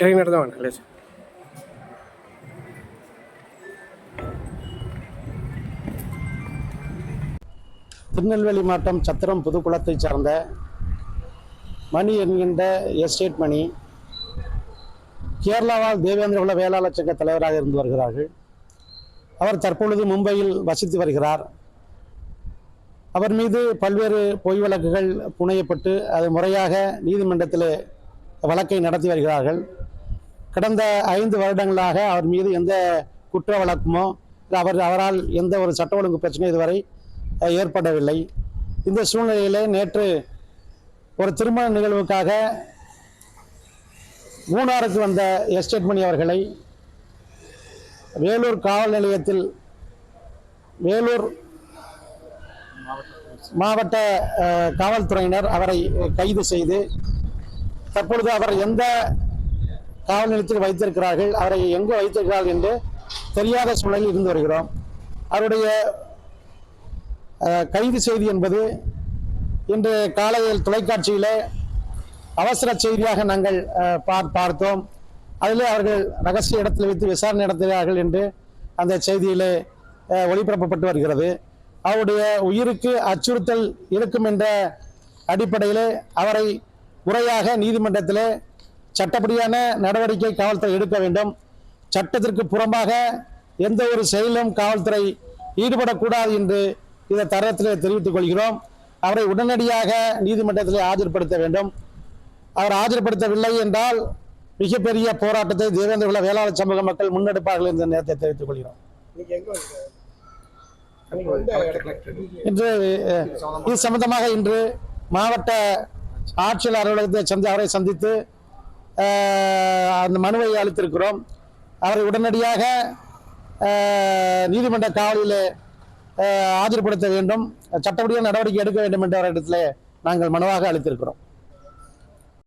இறங்கி நடந்து வாங்க. லேஸ் திருநெல்வேலி மாவட்டம் சத்திரம் புதுக்குளத்தைச் சார்ந்த மணி என்கின்ற எஸ்டேட் மணி கேரளாவால் தேவேந்திர குல வேளாளர் சங்க தலைவராக இருந்து வருகிறார்கள். அவர் தற்பொழுது மும்பையில் வசித்து வருகிறார். அவர் மீது பல்வேறு பொய் வழக்குகள் புனையப்பட்டு அது முறையாக நீதிமன்றத்தில் வழக்கை நடத்தி வருகிறார்கள். கடந்த ஐந்து வருடங்களாக அவர் மீது எந்த குற்ற வழக்குமோ இல்லை அவர் அவரால் எந்த ஒரு சட்ட ஒழுங்கு பிரச்சனை இதுவரை ஏற்படவில்லை. இந்த சூழ்நிலையிலே நேற்று ஒரு திருமண நிகழ்வுக்காக மூணாருக்கு வந்த எஸ்டேட் மணி அவர்களை வேலூர் காவல் நிலையத்தில் வேலூர் மாவட்ட காவல்துறையினர் அவரை கைது செய்து தற்பொழுது அவர் எந்த காவல் நிலையத்தில் வைத்திருக்கிறார்கள். அவரை எங்கு வைத்திருக்கிறார்கள் என்று தெரியாத சூழலில் இருந்து வருகிறோம். அவருடைய கைது செய்தி என்பது இன்று காலையில் தொலைக்காட்சியில் அவசர செய்தியாக நாங்கள் பார் பார்த்தோம். அதிலே அவர்கள் ரகசிய இடத்தில் வைத்து விசாரணை நடத்துகிறார்கள் என்று அந்த செய்தியிலே ஒளிபரப்பப்பட்டு வருகிறது. அவருடைய உயிருக்கு அச்சுறுத்தல் இருக்கும் என்ற அடிப்படையிலே அவரை முறையாக நீதிமன்றத்தில் சட்டப்படியான நடவடிக்கை காவல்துறை எடுக்க வேண்டும். சட்டத்திற்கு புறம்பாக எந்த ஒரு செயலிலும் காவல்துறை ஈடுபடக்கூடாது என்று இந்த தரத்திலே தெரிவித்துக் கொள்கிறோம். அவரை உடனடியாக நீதிமன்றத்திலே ஆஜர்படுத்த வேண்டும். அவர் ஆஜர்படுத்தவில்லை என்றால் மிகப்பெரிய போராட்டத்தை தேவேந்திர குல வேளாளர் சமூக மக்கள் முன்னெடுப்பார்கள் என்ற நேரத்தை தெரிவித்துக் கொள்கிறோம். இன்று இது சம்பந்தமாக இன்று மாவட்ட ஆட்சியர் அலுவலகத்தை சந்தி அவரை சந்தித்து அந்த மனுவை அளித்திருக்கிறோம். அவரை உடனடியாக நீதிமன்ற காவலில் ஆஜர்படுத்த வேண்டும். சட்டப்படியாக நடவடிக்கை எடுக்க வேண்டும் என்ற இடத்துல நாங்கள் மனுவாக அளித்திருக்கிறோம்.